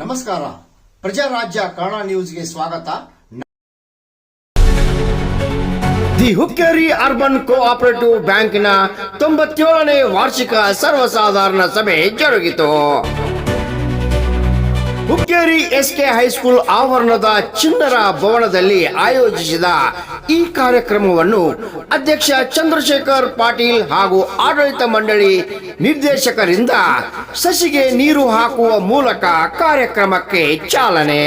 ನಮಸ್ಕಾರ. ಪ್ರಜಾರಾಜ್ಯ ಕನ್ನಡ ನ್ಯೂಸ್ಗೆ ಸ್ವಾಗತ. ದಿ ಹುಕ್ಕೇರಿ ಅರ್ಬನ್ ಕೋಆಪರೇಟಿವ್ ಬ್ಯಾಂಕಿನ ತೊಂಬತ್ತೇಳನೇ ವಾರ್ಷಿಕ ಸರ್ವಸಾಧಾರಣ ಸಭೆ ಜರುಗಿತು. ಹುಕ್ಕೇರಿ ಎಸ್ಕೆ ಹೈಸ್ಕೂಲ್ ಆವರಣದ ಚಿನ್ನರ ಭವನದಲ್ಲಿ ಆಯೋಜಿಸಿದ ಈ ಕಾರ್ಯಕ್ರಮವನ್ನು ಅಧ್ಯಕ್ಷ ಚಂದ್ರಶೇಖರ್ ಪಾಟೀಲ್ ಹಾಗೂ ಆಡಳಿತ ಮಂಡಳಿ ನಿರ್ದೇಶಕರಿಂದ ಸಸಿಗೆ ನೀರು ಹಾಕುವ ಮೂಲಕ ಕಾರ್ಯಕ್ರಮಕ್ಕೆ ಚಾಲನೆ.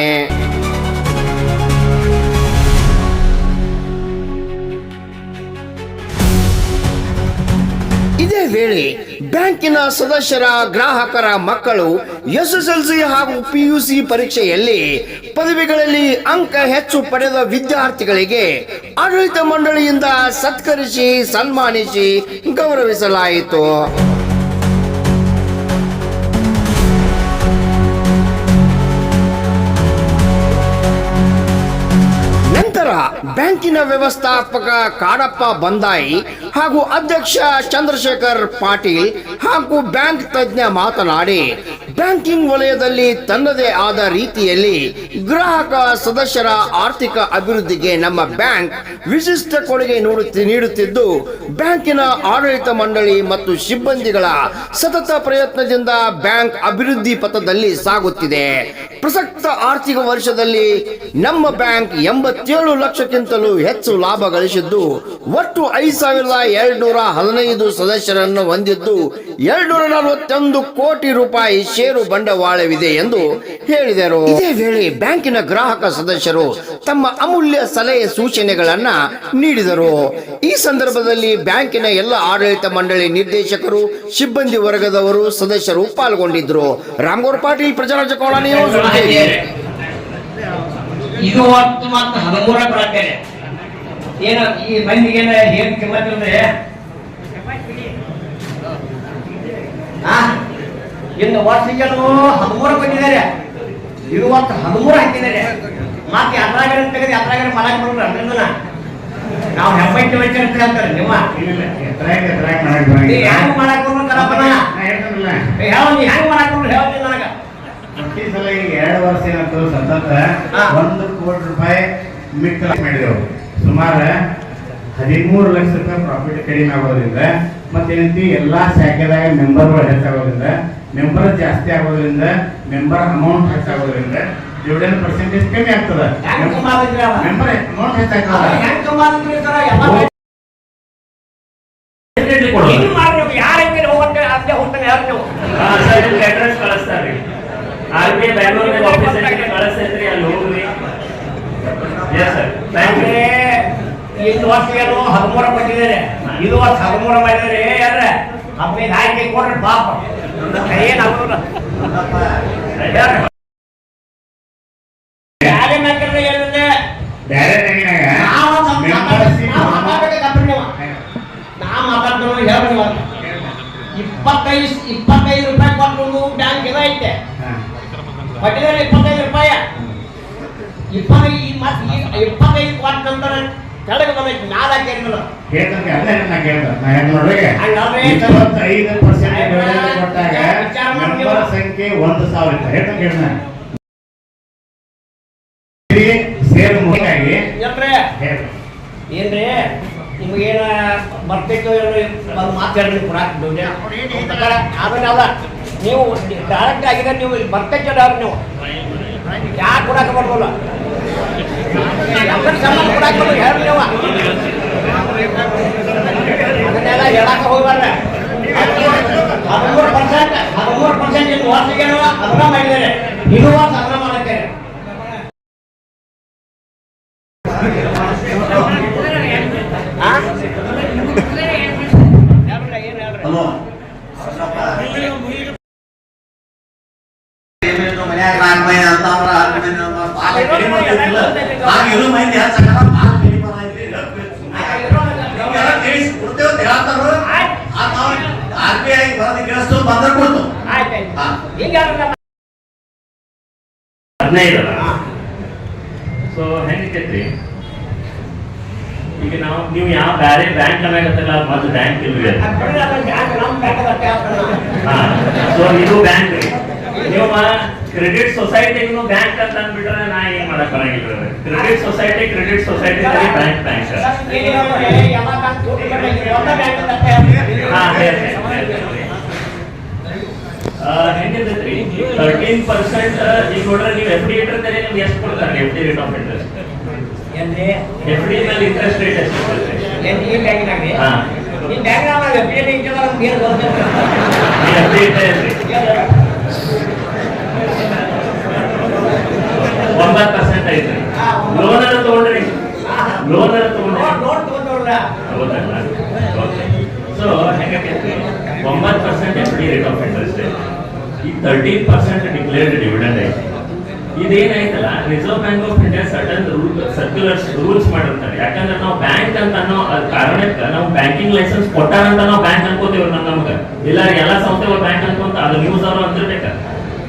ಇದೇ ವೇಳೆ ಬ್ಯಾಂಕಿನ ಸದಸ್ಯರ ಗ್ರಾಹಕರ ಮಕ್ಕಳು ಎಸ್ಎಸ್ಎಲ್ಸಿ ಹಾಗೂ ಪಿಯುಸಿ ಪರೀಕ್ಷೆಯಲ್ಲಿ ಪದವಿಗಳಲ್ಲಿ ಅಂಕ ಹೆಚ್ಚು ಪಡೆದ ವಿದ್ಯಾರ್ಥಿಗಳಿಗೆ ಆಡಳಿತ ಮಂಡಳಿಯಿಂದ ಸತ್ಕರಿಸಿ ಸನ್ಮಾನಿಸಿ ಗೌರವಿಸಲಾಯಿತು. ನಂತರ ಬ್ಯಾಂಕಿನ ವ್ಯವಸ್ಥಾಪಕ ಕಾಡಪ್ಪ ಬಂದಾಯಿ ಹಾಗೂ ಅಧ್ಯಕ್ಷ ಚಂದ್ರಶೇಖರ್ ಪಾಟೀಲ್ ಹಾಗೂ ಬ್ಯಾಂಕ್ ತಜ್ಞ ಮಾತನಾಡಿ ಬ್ಯಾಂಕಿಂಗ್ ವಲಯದಲ್ಲಿ ತನ್ನದೇ ಆದ ರೀತಿಯಲ್ಲಿ ಗ್ರಾಹಕ ಸದಸ್ಯರ ಆರ್ಥಿಕ ಅಭಿವೃದ್ಧಿಗೆ ನಮ್ಮ ಬ್ಯಾಂಕ್ ವಿಶಿಷ್ಟ ಕೊಡುಗೆ ನೀಡುತ್ತಿ- ನೀಡುತ್ತಿದ್ದು, ಬ್ಯಾಂಕಿನ ಆಡಳಿತ ಮಂಡಳಿ ಮತ್ತು ಸಿಬ್ಬಂದಿಗಳ ಸತತ ಪ್ರಯತ್ನದಿಂದ ಬ್ಯಾಂಕ್ ಅಭಿವೃದ್ಧಿ ಪಥದಲ್ಲಿ ಸಾಗುತ್ತಿದೆ. ಪ್ರಸಕ್ತ ಆರ್ಥಿಕ ವರ್ಷದಲ್ಲಿ ನಮ್ಮ ಬ್ಯಾಂಕ್ ಎಂಬತ್ತೇಳು ಲಕ್ಷಕ್ಕಿಂತಲೂ ಹೆಚ್ಚು ಲಾಭ ಗಳಿಸಿದ್ದು, ಒಟ್ಟು ಐದು ಸಾವಿರದ ಎರಡ್ನೂರ ಹದಿನೈದು ಸದಸ್ಯರನ್ನು ಹೊಂದಿದ್ದು, ಎರಡ್ನೂರ ನಲವತ್ತೊಂದು ಕೋಟಿ ರೂಪಾಯಿ ಷೇರು ಬಂಡವಾಳವಿದೆ ಎಂದು ಹೇಳಿದರು. ಇದೇ ವೇಳೆ ಬ್ಯಾಂಕಿನ ಗ್ರಾಹಕ ಸದಸ್ಯರು ತಮ್ಮ ಅಮೂಲ್ಯ ಸಲಹೆ ಸೂಚನೆಗಳನ್ನ ನೀಡಿದರು. ಈ ಸಂದರ್ಭದಲ್ಲಿ ಬ್ಯಾಂಕಿನ ಎಲ್ಲ ಆಡಳಿತ ಮಂಡಳಿ ನಿರ್ದೇಶಕರು, ಸಿಬ್ಬಂದಿ ವರ್ಗದವರು ಸದಸ್ಯರು ಪಾಲ್ಗೊಂಡಿದ್ದರು. ರಾಮಗೌರ್ ಪಾಟೀಲ್, ಪ್ರಜಾರಾಜ ಕಾಲೋನಿ ಇದು ಹತ್ತು ಮತ್ತು ಹದಿಮೂರ ಕೊಡತ್ತೇನೆ ಏನ, ಈ ಮಂದಿಗೆ ಏನ ಆ? ಇನ್ನು ವರ್ಷಕ್ಕೆ ಹದಿಮೂರ ಕೊಟ್ಟಿದ್ದಾರೆ. ಇದು ಹೊತ್ತು ಹದಿಮೂರ ಹಾಕಿದ್ದಾರೆ. ಮತ್ತೆ ಅದ್ರಾಗ ತೆಗೆದು ಅದ್ರಾಗ ಮಾಡಕ್ ಬರೋದು ಅದ್ರಿಂದ ನಾವು ಹೆಬ್ಬೈತಿ ವೈದ್ಯ ಅಂತ ಹೇಳ್ತಾರೆ ನಿಮ್ಮ. ಹೆಂಗ್ ಮಾಡಕ್ ಕರಪ್ಪನ ನೀ ಹೆಂಗ್ ಮಾಡಕ್ ಬರೋದು ಹೇಳ್ತೀನಿ ನನಗ. ಪ್ರತಿ ಸಲ ಈಗ ಎರಡು ವರ್ಷ ಏನಂತ ಸತತ. ಒಂದು ಕೋಟಿ ರೂಪಾಯಿ ಮಿಕ್ಕ ಮಾಡಿದೆವು. ಸುಮಾರು ಹದಿಮೂರು ಲಕ್ಷ ರೂಪಾಯಿ ಪ್ರಾಫಿಟ್ ಕಡಿಮೆ ಆಗೋದ್ರಿಂದ ಮತ್ತೇನಂತಿ ಎಲ್ಲಾ ಶಾಖೆದಾಗ ಮೆಂಬರ್ಗಳು ಹೆಚ್ಚಾಗೋದ್ರಿಂದ ಮೆಂಬರ್ ಜಾಸ್ತಿ ಆಗೋದ್ರಿಂದ ಮೆಂಬರ್ ಅಮೌಂಟ್ ಹೆಚ್ಚಾಗೋದ್ರಿಂದ ಡಿವಿಡೆಂಡ್ ಪರ್ಸೆಂಟೇಜ್ ಕಮ್ಮಿ ಆಗ್ತದ. ಮೆಂಬರ್ ಅಮೌಂಟ್ ಹೆಚ್ಚಾಗ್ತದೆ address R B I Bangalore office ಕಳಿಸ್ತೈತ್ರಿ ಅಲ್ಲಿ ಹೋಗ್ರಿ. ಎಸ್ ಸರ್ ವರ್ಷ ಏನು ಹದಿಮೂರ ಕೊಟ್ಟಿದ್ದಾರೆ. ಇದು ವರ್ಷ ಹದಿಮೂರ ಮಾಡಿದ್ದಾರೆ ಯಾರ ಹದಿನೈದು ಆಯ್ಕೆ ಕೊಡ್ರಿ ಪಾಪ. ಹೇಳಿದ್ರೆ? ಬೇರೆ ತೆಗಿನಾಗ ನಾ ಇಪ್ಪತ್ತೈದು ಇಪ್ಪತ್ತೈದು ರೂಪಾಯಿ ಕೊಟ್ಟು ಬ್ಯಾಂಕ್ ಇದು ಐತೆ. ಕೊಟ್ಟಿದ್ದಾರೆ ಇಪ್ಪತ್ತೈದು ರೂಪಾಯಿ. ಇಪ್ಪತ್ತೈದು ಮತ್ತೆ ಇಪ್ಪತ್ತೈದು ಕೊಟ್ಟ ನಂತರ ಕೆಳಗೆ ಮ್ಯಾಲ ಹಾಕಿರ್ಲಿಲ್ಲ ಕೇಳ್ತಂಗೆ ನಾ ನಾ ಇಪ್ಪತ್ತೈದು ಪರ್ಸೆಂಟ್ ಕೊಟ್ಟಾಗ ಮೆಂಬರ್ ಸಂಖ್ಯೆ ಒಂದು ಸಾವಿರ. ಇತ್ತು ಹೇಳ್ತಂತ. ಕೇಳ್ದ ಸೇರ್ ಮುಖ್ಯವಾಗಿ. ಏನ್ರಿ? ಹೇಳಿ. ಏನ್ರಿ? ನಿಮಗೇನ ಬರ್ತಿತ್ತು ಏನೋ ಒಂದು ಮಾತಾಡ್ರಿ ಆಮೇಲೆ ಅಲ್ಲ ನೀವು ಡೈರೆಕ್ಟ್ ಆಗಿದೆ ನೀವು ಬರ್ತೈತೆ ನೀವು? ಯಾಕೆ ಕೊಡಕ್ಕೆ ಬರ್ಬೋಲ್ಲ ಅದನ್ನೆಲ್ಲ ಹೇಳಾಕ ಹೋಗ್ಬಾರ್ದ ಹದಿಮೂರು ಪರ್ಸೆಂಟ್ ಹದಿಮೂರು ಪರ್ಸೆಂಟ್ ಇನ್ನು ವರ್ಷಕ್ಕೆ ಅದನ್ನ ಮಾಡಿದ್ದಾರೆ ಇದು ಅದನ್ನ ಮಾಡಕ್ಕೆ ಆ? ಹೇಳ್ರಿ, ಏನ್ ಹೇಳ್ರಿ? ಮನ್ಯಾಗ ನಾಲ್ಕು ಮಂದಿ ಅಂತ ಅಂದ್ರ ಆರು ಮಂದಿ ಅಂತ ಅಂದ್ರ ಪಾಲ ಕಡಿಮೆ ಮಾಡ್ತಿದ್ದಿಲ್ಲ. ಆಗ ಇರೋ ಮಂದಿ ಹೆಚ್ಚಾಗಲ್ಲ, ಪಾಲ ಕಡಿಮೆ ಮಾಡೈತ್ರಿ. ನಿಮ್ಗೆಲ್ಲ ತಿಳಿಸಿ ಕೊಡ್ತೇವೆ ಅಂತ ಹೇಳ್ತಾರು. ಆಗ ನಾವು RBI ಬರೋದು ಕೇಳಿಸ್ತು, ಬಂದ್ರೆ ಕೊಡ್ತು. ಆಯ್ತ್ ಆಯ್ತ್. ಹಾ. ಹಿಂಗ್ ಹೇಳ್ರಿ. ಹದಿನೈದು ಸೊ ಹೆಂಗೈತ್ರಿ ಈಗ ನಾವು ನೀವು ಯಾವ ಬೇರೆ ಬ್ಯಾಂಕ್ ಅನ್ನಕತ್ತಲ್ಲ ಮತ್ತೆ ಬ್ಯಾಂಕ್ ಇಲ್ರಿ ಅದು ನಮ್ಮ ಬ್ಯಾಂಕ್ ಅಷ್ಟೇ ಆಗ್ತದೆ. ಹಾ ಸೊ ಇದು ಬ್ಯಾಂಕ್ ರೀ ನೀವು ಕ್ರೆಡಿಟ್ ಸೊಸೈಟಿಗೂ ಬ್ಯಾಂಕ್ ಅಂತ ಅಂದ್ಬಿಟ್ರೆ ನಾ ಏನ್ ಮಾಡಕ್ ಬರಂಗಿಲ್ಲ credit society credit society bank bank bank bank ಹೆಂಗಿರ್ತೈತ್ರಿ? Thirteen percent ಈಗ ನೋಡ್ರೆ ನೀವು ಎಫ್ ಡಿ ಇಟ್ಟಿರ್ತಾರೆ ನಿಮ್ಗೆ ಎಷ್ಟು ಕೊಡ್ತಾರೆ F D rate of interest? F D ಮೇಲೆ ಇಂಟ್ರೆಸ್ಟ್ ರೇಟ್ ಎಷ್ಟು ಕೊಡ್ತಾರೆ? ಈ ನಾವು FD ಇಟ್ಟಿದ್ರೆ ನಮ್ಗೆ ಏನು ಗೊತ್ತಿಲ್ಲ. ಎಫ್ ಡಿ ಇಟ್ಟರೆ ಒಂಬತ್ತು ಪರ್ಸೆಂಟ್ ಐತ್ರಿ ಲೋನ್ ಅನ್ನ ತಗೊಂಡ್ರಿ. ಲೋನ್ ಅನ್ನು ತಗೊಂಡ್ರಿ. ಹೌದಲ್ಲ? ಸೊ ಹೆಂಗೈತಿ ಒಂಬತ್ತು percent F D rate of interest ಈ ತರ್ಟೀನ್ ಪರ್ಸೆಂಟ್ ಡಿಕ್ಲೇರ್ಡ್ ಡಿವಿಡೆಂಡ್ ಐತಿ. ಇದೇನಾಯ್ತಲ್ಲ? Reserve Bank of India sudden rule circulars rules ಮಾಡಿರ್ತಾರೆ. ಯಾಕಂದ್ರೆ ನಾವು ಬ್ಯಾಂಕ್ ಅಂತ ಅನ್ನೋ ಕಾರಣಕ್ಕೆ ನಾವು ಬ್ಯಾಂಕಿಂಗ್ ಲೈಸೆನ್ಸ್ ಕೊಟ್ಟಾರ ಅಂತ ನಾವು ಬ್ಯಾಂಕ್ ಅನ್ಕೋತೀವಿ ನಮ್ ನಮ್ಗೆ. ಇಲ್ಲ ಎಲ್ಲ ಸಂಸ್ಥೆಗಳು ಬ್ಯಾಂಕ್ ಅನ್ಕೊಂತ ಅದು ನ್ಯೂಸ್ ಅವರು ಅಂತಿರ್ಬೇಕ.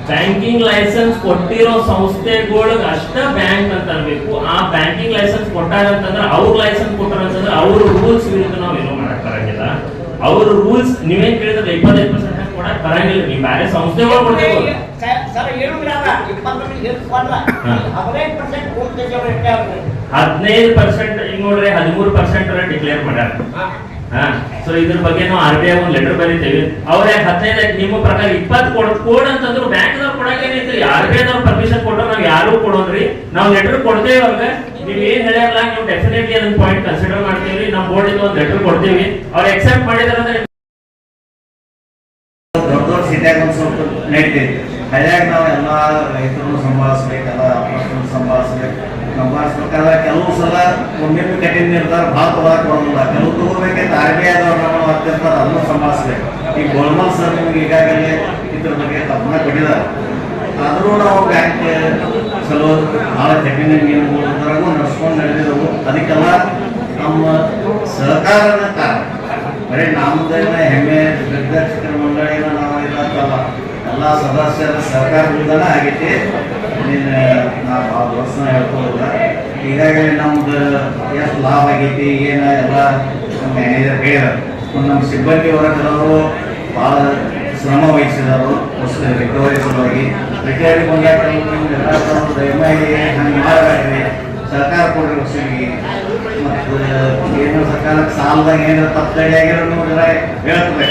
ಬ್ಯಾಂಕಿಂಗ್ ಲೈಸೆನ್ಸ್ ಕೊಟ್ಟಿರೋ ಸಂಸ್ಥೆಗಳಿಗೆ ಅಷ್ಟ ಬ್ಯಾಂಕ್ ಅಂತ ಅನ್ಬೇಕು ಆ ಬ್ಯಾಂಕಿಂಗ್ ಲೈಸೆನ್ಸ್ ಕೊಟ್ಟಾರ ಅಂತಂದ್ರೆ ಅವ್ರ ಲೈಸೆನ್ಸ್ ಕೊಟ್ಟಾರ ಅಂತಂದ್ರೆ ಅವ್ರ ರೂಲ್ಸ್ ವಿರುದ್ಧ ನಾವು ಏನೋ ಮಾಡಕ್ ಬರಂಗಿಲ್ಲ. ಅವ್ರ ರೂಲ್ಸ್ ನೀವೇನ್ ಕೇಳಿದ್ರೆ ಇಪ್ಪತ್ತೈದು ಪರ್ಸೆಂಟ್ ಕೊಡಕ್ ಬರಂಗಿಲ್ಲ. ನೀವು ಬೇರೆ ಸಂಸ್ಥೆಗಳು ಕೊಡ್ತೀವಿ. ಹದಿನೈದು ಪರ್ಸೆಂಟ್ ಈಗ ನೋಡ್ರಿ ಹದಿಮೂರು ಪರ್ಸೆಂಟ್ ಡಿಕ್ಲೇರ್ ಮಾಡ್ಯಾರ. ಹಾ. ಸೊ ಇದ್ರ ಬಗ್ಗೆ ನಾವು ಆರ್ ಬಿ ಐ ಒಂದು ಲೆಟರ್ ಬರೀತೇವೆ. ಅವ್ರೆ ಹದಿನೈದು, ನಿಮ್ಮ ಪ್ರಕಾರ ಇಪ್ಪತ್ತು ಕೊಡ್, ಕೋಡ್ ಅಂತಂದ್ರು ಬ್ಯಾಂಕ್ ನಾವು ಕೊಡಕ್ಕೆ ಆರ್ ಬಿ ಐ ನಾವು ಪರ್ಮಿಷನ್ ಕೊಟ್ಟರು ನಾವು ಯಾರು ಕೊಡೋನ್ರಿ ನಾವು ಲೆಟರ್ ಕೊಡ್ತೇವೆ ಅವ್ರಿಗೆ. ನೀವು ಏನ್ ಹೇಳ್ಯಾರಲ್ಲ, ನೀವು ಡೆಫಿನೆಟ್ಲಿ ಅದನ್ನ ಪಾಯಿಂಟ್ ಕನ್ಸಿಡರ್ ಮಾಡ್ತೀವಿ ನಮ್ಮ ಬೋರ್ಡ್ ಇಂದ ಒಂದು ಲೆಟರ್ ಕೊಡ್ತೀವಿ. ಅವ್ರು ಎಕ್ಸೆಪ್ಟ್ ಮಾಡಿದಾರೆ ಅಂದ್ರೆ ದೊಡ್ಡ ದೊಡ್ಡ ಸ್ವಲ್ಪ ಹಳ್ಳಿಯಾಗ ನಾವು ಎಲ್ಲ ರೈತರನ್ನು ಸಂಭಾಳಿಸ್ಬೇಕು ಎಲ್ಲ ಅಪ್ಪಸ್ತರನ್ನು ಸಂಭಾಳಿಸ್ಬೇಕು ಸರ್ಕಾರ ಕೆಲವು ಸಲ ಒಮ್ಮೆಮ್ಮೆ ಕಠಿಣ ನಿರ್ಧಾರ ಭಾಳ ತಗೊಳಕ್ ಬರೋದಿಲ್ಲ. ಕೆಲವು ತಗೋಬೇಕಂತ ಆರ್ ಬಿ ಐದವ್ರು ನಮ್ಮ ಅತ್ಯಂತ ಅದನ್ನು ಸಂಭಾಳಿಸ್ಬೇಕು. ಈ ಗೋಲ್ಮಾಲ್ ಸರ್ ನಿಮ್ಗೆ ಈಗಾಗಲೇ ಇದ್ರ ಬಗ್ಗೆ ತಪ್ಪನ ಕೊಟ್ಟಿದ್ದಾರೆ. ಆದರೂ ನಾವು ಬ್ಯಾಂಕ್ ಚಲೋ ಭಾಳ ಕಠಿಣ ನಿಯಮಗಳವರೆಗೂ ನಡ್ಸ್ಕೊಂಡು ನಡೆದಿದ್ದವು. ಅದಕ್ಕೆಲ್ಲ ನಮ್ಮ ಸಹಕಾರನ ಕಾರಣ, ಬರೀ ನಮ್ದೇನ ಹೆಮ್ಮೆ ಚಿತ್ರ ಮಂಡಳಿನ ನಾವು ಇಲ್ಲ ಎಲ್ಲ ಸದಸ್ಯರ ಸಹಕಾರದಿಂದಲೇ ಆಗೈತಿ. ನೀನು ನಾ ಭಾಳ ವರ್ಷ ಹೇಳ್ಕೊಳ್ಳೋದ ಈಗಾಗಲೇ ನಮ್ದು ಎಷ್ಟು ಲಾಭ ಆಗೈತಿ, ಏನ ಎಲ್ಲ ಮ್ಯಾನೇಜರ್ ಹೇಳಿದಾರೆ. ನಮ್ಮ ಸಿಬ್ಬಂದಿ ಕೆಲವರು ಭಾಳ ಶ್ರಮ ವಹಿಸಿದಾರು. ವರ್ಷ ರಿಕವರಿ ಸಲುವಾಗಿ ರಿಕವರಿ ಬಂದಾಗ ಎಲ್ಲ ಐ ಹಂಗೆ ಮಾಡಬೇಡ್ರಿ. ಸರ್ಕಾರ ಕೊಡ್ರಿ ವರ್ಷಿಗೆ ಮತ್ತು ಏನು ಸರ್ಕಾರಕ್ಕೆ ಸಾಲದಾಗ ಏನಾರ ತಪ್ಪು ಆಗಿರೋ ನೀವು ಜರ ಹೇಳ್ತದೆ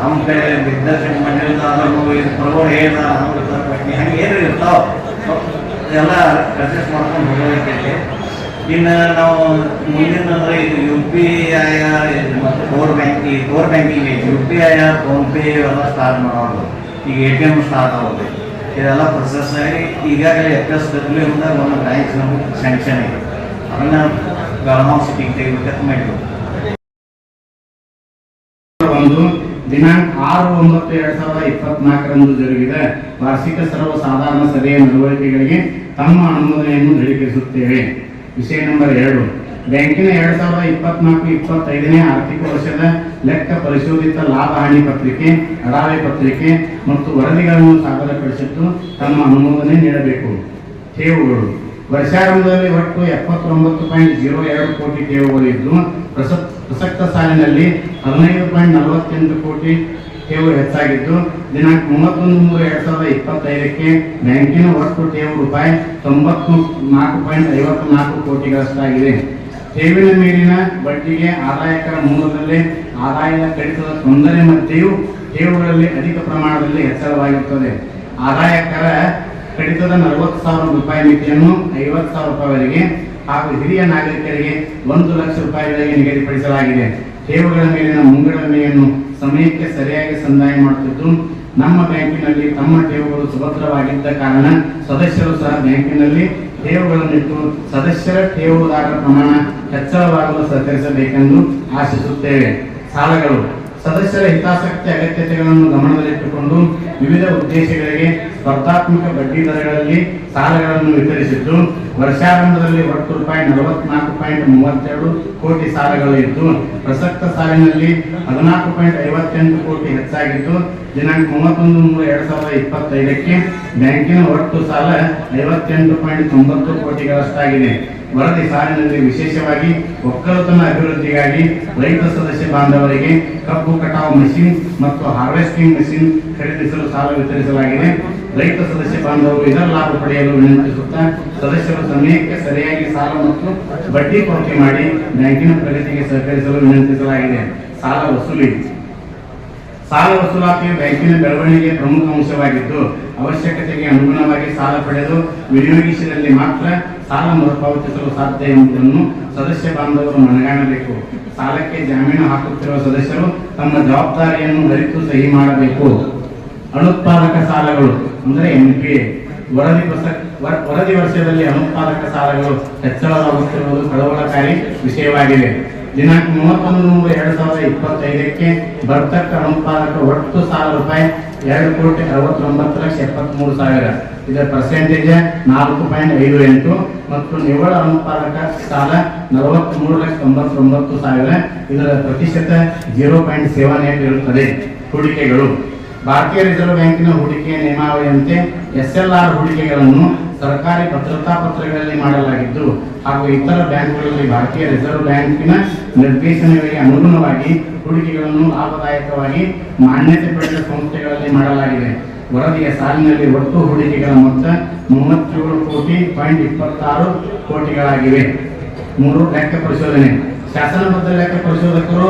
ನಮ್ಮ ಕಡೆ ನಿರ್ದೇಶನ ಮಂಡಳಿಂದ ಅದನ್ನು ಇದು ಪ್ರಭು ಏನ ತರ್ಬೇಕು ಹಂಗೆ ಏನಾರು ಇರ್ತಾವ. ಎಲ್ಲ ಅಡ್ಜಸ್ಟ್ ಮಾಡ್ಕೊಂಡು ಹೋಗೋದಕ್ಕೆ. ಇನ್ನು ನಾವು ಮುಂದಿನ ಅಂದ್ರೆ ಇದು ಯು ಪಿ ಐ ಆರ್ ಮತ್ತು core banking core banking U P I PhonePe ಇವೆಲ್ಲ ಸ್ಟಾರ್ಟ್ ಮಾಡೋದು. ಈಗ ಎ ಟಿ ಎಂ ಸ್ಟಾರ್ಟ್ ಆಗೋದು. ಇದೆಲ್ಲ ಪ್ರೊಸೆಸ್ ಆಗಿ ಈಗಾಗಲೇ ಎಫ್ ಎಸ್ ಡಬ್ಲ್ಯೂ ಇಂದ ಒಂದು ಬ್ಯಾಂಕ್ ನಮಗೆ ಸ್ಯಾಂಕ್ಷನ್ ಇದೆ ಅದನ್ನ ಬೆಳಗಾವ್ ಸಿಟಿಗೆ ತೆಗಿಬೇಕಂತ ಮಾಡಿದ್ವಿ. ಒಂದು ದಿನಾಂಕ ಆರು ಒಂಬತ್ತು ಎರಡ್ ಸಾವಿರದ ಇಪ್ಪತ್ನಾಲ್ಕರಂದು ಜರುಗಿದ. ವಾರ್ಷಿಕ ಸರ್ವಸಾಧಾರಣ ಸಭೆಯ ನಡವಳಿಕೆಗಳಿಗೆ ತಮ್ಮ ಅನುಮೋದನೆಯನ್ನು ದೃಢೀಕರಿಸುತ್ತೇವೆ. ವಿಷಯ ನಂಬರ್ ಎರಡು. ಬ್ಯಾಂಕಿನ ಎರಡ್ ಸಾವಿರದ ಇಪ್ಪತ್ನಾಲ್ಕು ಇಪ್ಪತ್ತೈದನೇ ಆರ್ಥಿಕ ವರ್ಷದ ಲೆಕ್ಕ ಪರಿಶೋಧಿತ ಲಾಭ ಹಾನಿ ಪತ್ರಿಕೆ, ಅಡಾವೆ ಪತ್ರಿಕೆ ಮತ್ತು ವರದಿಗಳನ್ನು ಸಾದರಪಡಿಸಿದ್ದು ತಮ್ಮ ಅನುಮೋದನೆ ನೀಡಬೇಕು. ಠೇವುಗಳು ವರ್ಷಾರಂಭದಲ್ಲಿ ಒಟ್ಟು ಎಪ್ಪತ್ತೊಂಬತ್ತು ಪಾಯಿಂಟ್ ಜೀರೋ ಎರಡು ಕೋಟಿ ಠೇವುಗಳು ಇದ್ದು, ಪ್ರಸಕ್ತ ಪ್ರಸಕ್ತ ಸಾಲಿನಲ್ಲಿ ಹದಿನೈದು ಪಾಯಿಂಟ್ ನಲವತ್ತೆಂಟು ಕೋಟಿ ಠೇವು ಹೆಚ್ಚಾಗಿದ್ದು, ದಿನಾಂಕ ಮೂವತ್ತೊಂದು ಮೂರು ಎರಡ್ ಸಾವಿರದ ಇಪ್ಪತ್ತೈದಕ್ಕೆ ಬ್ಯಾಂಕಿನ ಒಟ್ಟು ಠೇವು ರೂಪಾಯಿ ತೊಂಬತ್ತು ನಾಲ್ಕು ಪಾಯಿಂಟ್ ಐವತ್ತು ನಾಲ್ಕು ಕೋಟಿಗಳಷ್ಟಾಗಿದೆ. ಠೇವಿನ ಮೇಲಿನ ಬಡ್ಡಿಗೆ ಆದಾಯಕರ ಮೂಲದಲ್ಲಿ ಆದಾಯದ ಕಡಿತದ ತೊಂದರೆ ಮಧ್ಯೆಯೂ ಠೇವುಗಳಲ್ಲಿ ಅಧಿಕ ಪ್ರಮಾಣದಲ್ಲಿ ಹೆಚ್ಚಳವಾಗಿರುತ್ತದೆ. ಆದಾಯಕರ ಕಡಿತದ ನಲವತ್ತು ಸಾವಿರ ರೂಪಾಯಿ ಮಿತಿಯನ್ನು ಐವತ್ತು ಸಾವಿರ ರೂಪಾಯಿವರೆಗೆ ಹಾಗೂ ಹಿರಿಯ ನಾಗರಿಕರಿಗೆ ಒಂದು ಲಕ್ಷ ರೂಪಾಯಿಗಳಿಗೆ ನಿಗದಿಪಡಿಸಲಾಗಿದೆ. ಠೇವುಗಳ ಮೇಲಿನ ಮುಂಗಡಮೆಯನ್ನು ಸಮಯಕ್ಕೆ ಸರಿಯಾಗಿ ಸಂದಾಯ ಮಾಡುತ್ತಿದ್ದು, ನಮ್ಮ ಬ್ಯಾಂಕಿನಲ್ಲಿ ತಮ್ಮ ಠೇವುಗಳು ಸುಭದ್ರವಾಗಿದ್ದ ಕಾರಣ ಸದಸ್ಯರು ಸಹ ಬ್ಯಾಂಕಿನಲ್ಲಿ ಠೇವುಗಳನ್ನಿಟ್ಟು ಸದಸ್ಯರ ಠೇವುದಾರರ ಪ್ರಮಾಣ ಹೆಚ್ಚಳವಾಗಲು ಸಹಕರಿಸಬೇಕೆಂದು ಆಶಿಸುತ್ತೇವೆ. ಸಾಲಗಳು. ಸದಸ್ಯರ ಹಿತಾಸಕ್ತಿ ಅಗತ್ಯತೆಗಳನ್ನು ಗಮನದಲ್ಲಿಟ್ಟುಕೊಂಡು ವಿವಿಧ ಉದ್ದೇಶಗಳಿಗೆ ಸ್ಪರ್ಧಾತ್ಮಕ ಬಡ್ಡಿ ದರಗಳಲ್ಲಿ ಸಾಲಗಳನ್ನು ವಿತರಿಸಿದ್ದು ವರ್ಷಾರಂಭದಲ್ಲಿ ಒಟ್ಟು ರೂಪಾಯಿ ನಲವತ್ನಾಲ್ಕು ಪಾಯಿಂಟ್ ಮೂವತ್ತೆರಡು ಕೋಟಿ ಸಾಲಗಳು ಇದ್ದು ಪ್ರಸಕ್ತ ಸಾಲಿನಲ್ಲಿ ಹದಿನಾಲ್ಕು ಪಾಯಿಂಟ್ ಐವತ್ತೆಂಟು ಕೋಟಿ ಹೆಚ್ಚಾಗಿದ್ದು ದಿನಾಂಕ ಮೂವತ್ತೊಂದು ಮೂರು ಎರಡ್ ಸಾವಿರದ ಇಪ್ಪತ್ತೈದಕ್ಕೆ ಬ್ಯಾಂಕಿನ ಒಟ್ಟು ಸಾಲ ಐವತ್ತೆಂಟು ಪಾಯಿಂಟ್ ತೊಂಬತ್ತು ಕೋಟಿಗಳಷ್ಟಾಗಿದೆ. ವರದಿ ಸಾಲಿನಲ್ಲಿ ವಿಶೇಷವಾಗಿ ಒಕ್ಕಲುತನ ಅಭಿವೃದ್ಧಿಗಾಗಿ ರೈತ ಸದಸ್ಯ ಬಾಂಧವರಿಗೆ ಕಬ್ಬು ಕಟಾವು ಮೆಷಿನ್ ಮತ್ತು ಹಾರ್ವೆಸ್ಟಿಂಗ್ ಮಷಿನ್ ಖರೀದಿಸಲು ಸಾಲ ವಿತರಿಸಲಾಗಿದೆ. ರೈತ ಸದಸ್ಯ ಬಾಂಧವರು ಇದರ ಲಾಭ ಪಡೆಯಲು ವಿನಂತಿಸುತ್ತಾ ಸದಸ್ಯರು ಸಮಯಕ್ಕೆ ಸರಿಯಾಗಿ ಸಾಲ ಮತ್ತು ಬಡ್ಡಿ ಪಾವತಿ ಮಾಡಿ ಬ್ಯಾಂಕಿನ ಪ್ರಗತಿಗೆ ಸಹಕರಿಸಲು ವಿನಂತಿಸಲಾಗಿದೆ. ಸಾಲ ವಸೂಲಿ ಸಾಲ ವಸೂಲಾತಿಯು ಬ್ಯಾಂಕಿನ ಬೆಳವಣಿಗೆ ಪ್ರಮುಖ ಅಂಶವಾಗಿದ್ದು, ಅವಶ್ಯಕತೆಗೆ ಅನುಗುಣವಾಗಿ ಸಾಲ ಪಡೆದು ವಿನಿಯೋಗಿಸಿದಲ್ಲಿ ಮಾತ್ರ ಸಾಲ ಮರುಪಾವತಿಸಲು ಸಾಧ್ಯ ಎಂಬುದನ್ನು ಸದಸ್ಯ ಬಾಂಧವರು ಮನಗಾಣಬೇಕು. ಸಾಲಕ್ಕೆ ಜಾಮೀನು ಹಾಕುತ್ತಿರುವ ಸದಸ್ಯರು ತಮ್ಮ ಜವಾಬ್ದಾರಿಯನ್ನು ಅರಿತು ಸಹಿ ಮಾಡಬೇಕು. ಅನುತ್ಪಾದಕ ಸಾಲಗಳು, ಅಂದರೆ ಎನ್ಪಿಎ ವರದಿ ಪುಸ್ತಕ ವರ- ವರದಿ ವರ್ಷದಲ್ಲಿ ಅನುತ್ಪಾದಕ ಸಾಲಗಳು ಹೆಚ್ಚಳವಾಗುತ್ತಿರುವುದು ಕಳವಳಕಾರಿ ವಿಷಯವಾಗಿದೆ. ದಿನಾಂಕ ಮೂವತ್ತೊಂದು ನೂರು ಎರಡು ಸಾವಿರದ ಇಪ್ಪತ್ತೈದಕ್ಕೆ ಬರ್ತಕ್ಕ ಅನುಪಾದಕ ಒಟ್ಟು ಸಾವಿರ ರೂಪಾಯಿ ಎರಡು ಕೋಟಿ ಅರವತ್ತೊಂಬತ್ತು ಲಕ್ಷ ಎಪ್ಪತ್ಮೂರು ಸಾವಿರ. ಇದರ ಪರ್ಸೆಂಟೇಜ್ ನಾಲ್ಕು ಪಾಯಿಂಟ್ ಐದು ಎಂಟು ಮತ್ತು ನಿವ್ವಳ ಅನುಪಾದಕ ಸಾಲ ನಲವತ್ತ್ಮೂರು ಲಕ್ಷ ತೊಂಬತ್ತೊಂಬತ್ತು ಸಾವಿರ. ಇದರ ಪ್ರತಿಶತ ಜೀರೋ ಪಾಯಿಂಟ್ ಸೆವೆನ್ ಏಟ್ ಇರುತ್ತದೆ. ಹೂಡಿಕೆಗಳು. ಭಾರತೀಯ ರಿಸರ್ವ್ ಬ್ಯಾಂಕಿನ ಹೂಡಿಕೆ ನಿಯಮಾವಳಿಯಂತೆ ಎಸ್ ಎಲ್ ಆರ್ ಹೂಡಿಕೆಗಳನ್ನು ಸರ್ಕಾರಿ ಭದ್ರತಾ ಪತ್ರಗಳಲ್ಲಿ ಮಾಡಲಾಗಿದ್ದು ಹಾಗೂ ಇತರ ಬ್ಯಾಂಕ್ಗಳಲ್ಲಿ ಭಾರತೀಯ ರಿಸರ್ವ್ ಬ್ಯಾಂಕಿನ ನಿರ್ದೇಶನಗಳಿಗೆ ಅನುಗುಣವಾಗಿ ಹೂಡಿಕೆಗಳನ್ನು ಲಾಭದಾಯಕವಾಗಿ ಮಾನ್ಯತೆ ಪಡೆದ ಸಂಸ್ಥೆಗಳಲ್ಲಿ ಮಾಡಲಾಗಿದೆ. ವರದಿಯ ಸಾಲಿನಲ್ಲಿ ಒಟ್ಟು ಹೂಡಿಕೆಗಳ ಮೊತ್ತ ಮೂವತ್ತೇಳು ಕೋಟಿ ಪಾಯಿಂಟ್ ಇಪ್ಪತ್ತಾರು ಕೋಟಿಗಳಾಗಿವೆ. ಮೂರು ಲೆಕ್ಕ ಪರಿಶೋಧನೆ. ಶಾಸನಬದ್ಧ ಲೆಕ್ಕ ಪರಿಶೋಧಕರು